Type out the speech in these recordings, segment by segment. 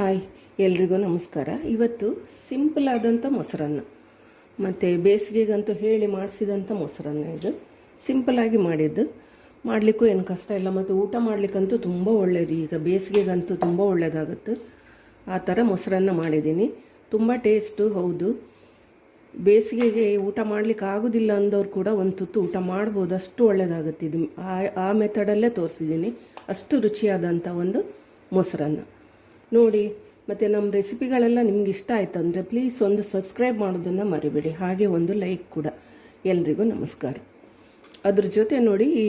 Hi, ಎಲ್ರಿಗೂ ನಮಸ್ಕಾರ. ಇವತ್ತು ಸಿಂಪಲ್ ಆದಂಥ ಮೊಸರನ್ನ, ಮತ್ತು ಬೇಸಿಗೆಗಂತೂ ಹೇಳಿ ಮಾಡಿಸಿದಂಥ ಮೊಸರನ್ನ ಇದು. ಸಿಂಪಲಾಗಿ ಮಾಡಿದ್ದು. ಮಾಡಲಿಕ್ಕೂ ಏನು ಕಷ್ಟ ಇಲ್ಲ, ಮತ್ತು ಊಟ ಮಾಡಲಿಕ್ಕಂತೂ ತುಂಬ ಒಳ್ಳೆಯದು ಈಗ ಬೇಸಿಗೆಗಂತೂ ತುಂಬ ಒಳ್ಳೆಯದಾಗುತ್ತೆ ಆ ಥರ ಮೊಸರನ್ನ ಮಾಡಿದ್ದೀನಿ. ತುಂಬ ಟೇಸ್ಟು, ಹೌದು. ಬೇಸಿಗೆಗೆ ಊಟ ಮಾಡಲಿಕ್ಕೆ ಆಗೋದಿಲ್ಲ ಅಂದವ್ರು ಕೂಡ ಒಂದು ತುತ್ತು ಊಟ ಮಾಡ್ಬೋದು. ಅಷ್ಟು ಒಳ್ಳೆಯದಾಗುತ್ತೆ ಇದು. ಆ ಆ ಮೆಥಡಲ್ಲೇ ತೋರಿಸಿದ್ದೀನಿ. ಅಷ್ಟು ರುಚಿಯಾದಂಥ ಒಂದು ಮೊಸರನ್ನ. ನೋಡಿ, ಮತ್ತು ನಮ್ಮ ರೆಸಿಪಿಗಳೆಲ್ಲ ನಿಮ್ಗೆ ಇಷ್ಟ ಆಯ್ತು ಅಂದರೆ ಪ್ಲೀಸ್ ಒಂದು ಸಬ್ಸ್ಕ್ರೈಬ್ ಮಾಡೋದನ್ನು ಮರಿಬೇಡಿ. ಹಾಗೆ ಒಂದು ಲೈಕ್ ಕೂಡ. ಎಲ್ರಿಗೂ ನಮಸ್ಕಾರ. ಅದ್ರ ಜೊತೆ ನೋಡಿ, ಈ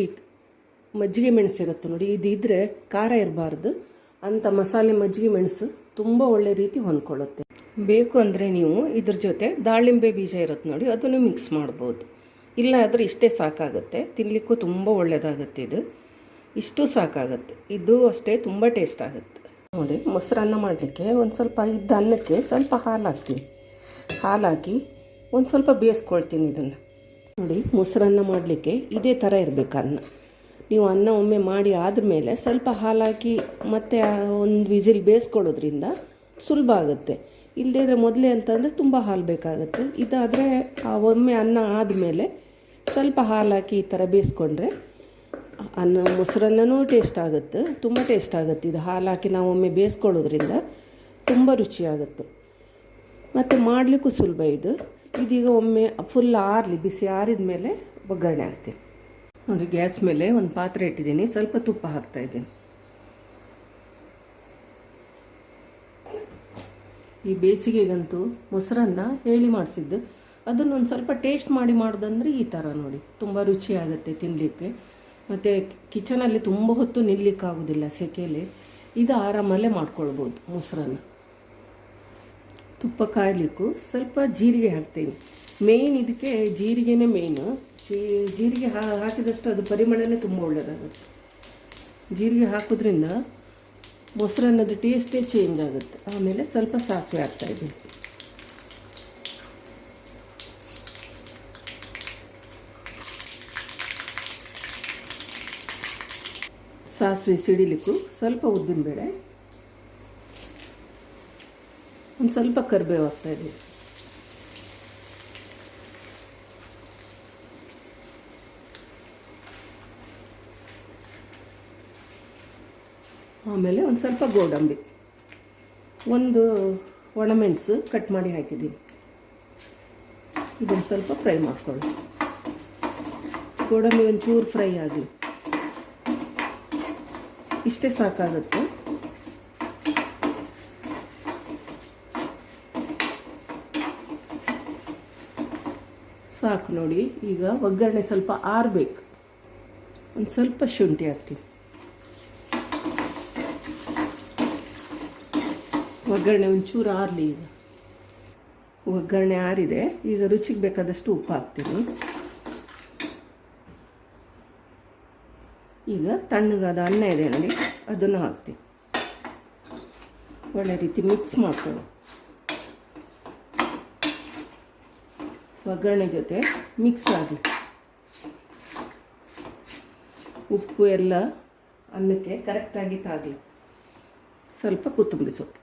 ಮಜ್ಜಿಗೆ ಮೆಣಸು ಇರುತ್ತೆ ನೋಡಿ. ಇದಿದ್ದರೆ ಖಾರ ಇರಬಾರ್ದು. ಅಂಥ ಮಸಾಲೆ ಮಜ್ಜಿಗೆ ಮೆಣಸು ತುಂಬ ಒಳ್ಳೆ ರೀತಿ ಹೊಂದ್ಕೊಳ್ಳುತ್ತೆ. ಬೇಕು ಅಂದರೆ ನೀವು ಇದ್ರ ಜೊತೆ ದಾಳಿಂಬೆ ಬೀಜ ಇರುತ್ತೆ ನೋಡಿ. ಅದನ್ನು ಮಿಕ್ಸ್ ಮಾಡ್ಬೋದು. ಇಲ್ಲ ಆದರೆ ಇಷ್ಟೇ ಸಾಕಾಗುತ್ತೆ. ತಿನ್ನಲಿಕ್ಕೂ ತುಂಬ ಒಳ್ಳೆಯದಾಗುತ್ತೆ ಇದು. ಇಷ್ಟು ಸಾಕಾಗುತ್ತೆ. ಇದು ಅಷ್ಟೇ ತುಂಬ ಟೇಸ್ಟ್ ಆಗುತ್ತೆ. ನೋಡಿ, ಮೊಸರನ್ನ ಮಾಡಲಿಕ್ಕೆ ಒಂದು ಸ್ವಲ್ಪ ಇದ್ದ ಅನ್ನಕ್ಕೆ ಸ್ವಲ್ಪ ಹಾಲು ಹಾಕ್ತೀನಿ ಹಾಲು ಒಂದು ಸ್ವಲ್ಪ ಬೇಯಿಸ್ಕೊಳ್ತೀನಿ ಇದನ್ನು. ನೋಡಿ, ಮೊಸರನ್ನ ಮಾಡಲಿಕ್ಕೆ ಇದೇ ಥರ ಇರಬೇಕು ಅನ್ನ. ನೀವು ಅನ್ನ ಒಮ್ಮೆ ಮಾಡಿ ಆದಮೇಲೆ ಸ್ವಲ್ಪ ಹಾಲು ಹಾಕಿ ಮತ್ತೆ ಒಂದು ವಿಸಿಲ್ ಬೇಯಿಸ್ಕೊಳ್ಳೋದ್ರಿಂದ ಸುಲಭ ಆಗುತ್ತೆ. ಇಲ್ಲದೇ ಇದ್ದರೆ ಮೊದಲೇ ಅಂತಂದರೆ ತುಂಬ ಹಾಲು ಬೇಕಾಗುತ್ತೆ. ಇದಾದರೆ ಒಮ್ಮೆ ಅನ್ನ ಆದಮೇಲೆ ಸ್ವಲ್ಪ ಹಾಲು ಹಾಕಿ ಈ ಥರ ಬೇಯಿಸ್ಕೊಂಡ್ರೆ ಅನ್ನ ಮೊಸರನ್ನನೂ ಟೇಸ್ಟ್ ಆಗುತ್ತೆ, ತುಂಬ ಟೇಸ್ಟ್ ಆಗುತ್ತೆ. ಇದು ಹಾಲು ಹಾಕಿ ನಾವು ಒಮ್ಮೆ ಬೇಯಿಸ್ಕೊಳ್ಳೋದ್ರಿಂದ ತುಂಬ ರುಚಿಯಾಗುತ್ತೆ. ಮತ್ತು ಮಾಡಲಿಕ್ಕೂ ಸುಲಭ ಇದು. ಇದೀಗ ಒಮ್ಮೆ ಫುಲ್ ಆರಲಿ, ಬಿಸಿ ಆರಿದ ಮೇಲೆ ಒಗ್ಗರಣೆ ಹಾಕ್ತೀನಿ. ನೋಡಿ, ಗ್ಯಾಸ್ ಮೇಲೆ ಒಂದು ಪಾತ್ರೆ ಇಟ್ಟಿದ್ದೀನಿ. ಸ್ವಲ್ಪ ತುಪ್ಪ ಹಾಕ್ತಾಯಿದ್ದೀನಿ ಈ ಬೇಸಿಗೆಗಂತೂ ಮೊಸರನ್ನ ಹೇಳಿ ಮಾಡಿಸಿದ್ದು. ಅದನ್ನು ಒಂದು ಸ್ವಲ್ಪ ಟೇಸ್ಟ್ ಮಾಡಿ ಮಾಡೋದಂದ್ರೆ ಈ ಥರ ನೋಡಿ. ತುಂಬ ರುಚಿಯಾಗುತ್ತೆ ತಿನ್ನಲಿಕ್ಕೆ ಮತ್ತು ಕಿಚನಲ್ಲಿ ತುಂಬ ಹೊತ್ತು ನಿಲ್ಲಿಕ್ಕಾಗೋದಿಲ್ಲ ಸೆಕೆಯಲ್ಲಿ. ಇದು ಆರಾಮಲ್ಲೇ ಮಾಡ್ಕೊಳ್ಬೋದು ಮೊಸರನ್ನ. ತುಪ್ಪ ಕಾಯಲಿಕ್ಕೂ ಸ್ವಲ್ಪ ಜೀರಿಗೆ ಹಾಕ್ತೀನಿ. ಮೇಯ್ನ್ ಇದಕ್ಕೆ ಜೀರಿಗೆನೇ ಮೇಯ್ನು ಜೀರಿಗೆ ಹಾಕಿದಷ್ಟು ಅದು ಪರಿಮಳನೇ ತುಂಬ ಒಳ್ಳೆಯದಾಗುತ್ತೆ ಜೀರಿಗೆ ಹಾಕೋದ್ರಿಂದ ಮೊಸರನ್ನದ ಟೇಸ್ಟೇ ಚೇಂಜ್ ಆಗುತ್ತೆ. ಆಮೇಲೆ ಸ್ವಲ್ಪ ಸಾಸಿವೆ ಹಾಕ್ತಾಯಿದ್ದೀನಿ ಸಾಸಿವೆ ಸಿಡಿಲಿಕ್ಕೂ ಸ್ವಲ್ಪ ಉದ್ದಿನಬೇಳೆ ಒಂದು ಸ್ವಲ್ಪ ಕರಿಬೇವು ಇದೆ ಆಮೇಲೆ ಒಂದು ಸ್ವಲ್ಪ ಗೋಡಂಬಿ. ಒಂದು ಒಣಮೆಣಸು ಕಟ್ ಮಾಡಿ ಹಾಕಿದ್ದೀನಿ ಇದೊಂದು ಸ್ವಲ್ಪ ಫ್ರೈ ಮಾಡ್ಕೊಳ್ಳಿ. ಗೋಡಂಬಿ ಒಂಚೂರು ಫ್ರೈ ಆಗಲಿ. ಇಷ್ಟೇ ಸಾಕಾಗುತ್ತೆ. ಸಾಕು ನೋಡಿ, ಈಗ ಒಗ್ಗರಣೆ ಸ್ವಲ್ಪ ಆರಬೇಕು. ಒಂದು ಸ್ವಲ್ಪ ಶುಂಠಿ ಹಾಕ್ತೀನಿ. ಒಗ್ಗರಣೆ ಒಂಚೂರು ಆರಲಿ ಈಗ. ಒಗ್ಗರಣೆ ಆರಿದೆ, ಈಗ ರುಚಿಗೆ ಬೇಕಾದಷ್ಟು ಉಪ್ಪು ಹಾಕ್ತೀನಿ. ಈಗ ತಣ್ಣಗಾದ ಅನ್ನ ಇದೆ ನೋಡಿ, ಅದನ್ನು ಹಾಕ್ತೀನಿ. ಒಳ್ಳೆ ರೀತಿ ಮಿಕ್ಸ್ ಮಾಡ್ಕೊಳ್ಳಿ ಒಗ್ಗರಣೆ ಜೊತೆ ಮಿಕ್ಸ್ ಆಗಲಿ. ಉಪ್ಪು, ಎಲ್ಲ ಅನ್ನಕ್ಕೆ ಕರೆಕ್ಟಾಗಿ ತಾಗಲಿ. ಸ್ವಲ್ಪ ಕೊತ್ತಂಬರಿ ಸೊಪ್ಪು.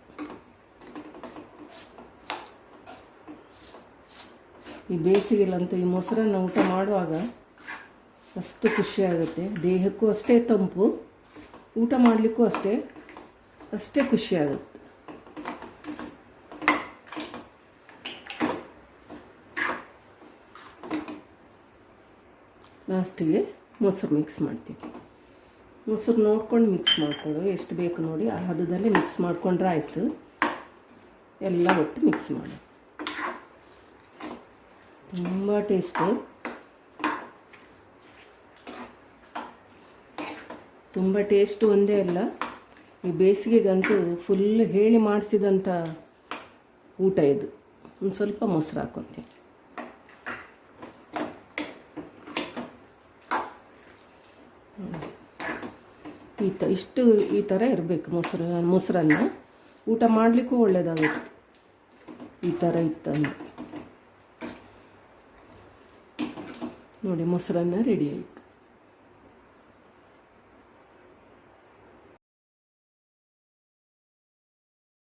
ಈ ಬೇಸಿಗೆಲ್ಲಂತೂ ಈ ಮೊಸರನ್ನು ಊಟ ಮಾಡುವಾಗ ಅಷ್ಟು ಖುಷಿಯಾಗುತ್ತೆ ದೇಹಕ್ಕೂ ಅಷ್ಟೇ ತಂಪು, ಊಟ ಮಾಡಲಿಕ್ಕೂ ಅಷ್ಟೇ ಅಷ್ಟೇ ಖುಷಿಯಾಗುತ್ತೆ ಲಾಸ್ಟಿಗೆ ಮೊಸರು ಮಿಕ್ಸ್ ಮಾಡ್ತೀವಿ ಮೊಸರು ನೋಡ್ಕೊಂಡು ಮಿಕ್ಸ್ ಮಾಡಿಕೊಡು ಎಷ್ಟು ಬೇಕು ನೋಡಿ, ಆ ಹದದಲ್ಲಿ ಮಿಕ್ಸ್ ಮಾಡಿಕೊಂಡ್ರೆ ಆಯಿತು. ಎಲ್ಲ ಒಟ್ಟು ಮಿಕ್ಸ್ ಮಾಡಿ ತುಂಬ ಟೇಸ್ಟು ತುಂಬ ಟೇಸ್ಟು ಒಂದೇ ಅಲ್ಲ. ಈ ಬೇಸಿಗೆಗಂತೂ ಫುಲ್ ಹೇಳಿ ಮಾಡಿಸಿದಂಥ ಊಟ ಇದು. ಒಂದು ಸ್ವಲ್ಪ ಮೊಸರು ಹಾಕ್ಕೊತೀನಿ ಈ ತ, ಇಷ್ಟು ಈ ಥರ ಇರಬೇಕು ಮೊಸರು, ಮೊಸರನ್ನ. ಊಟ ಮಾಡಲಿಕ್ಕೂ ಒಳ್ಳೆಯದಾಗುತ್ತೆ ಈ ಥರ ಇತ್ತಂದು ನೋಡಿ, ಮೊಸರನ್ನ ರೆಡಿ ಆಯಿತು.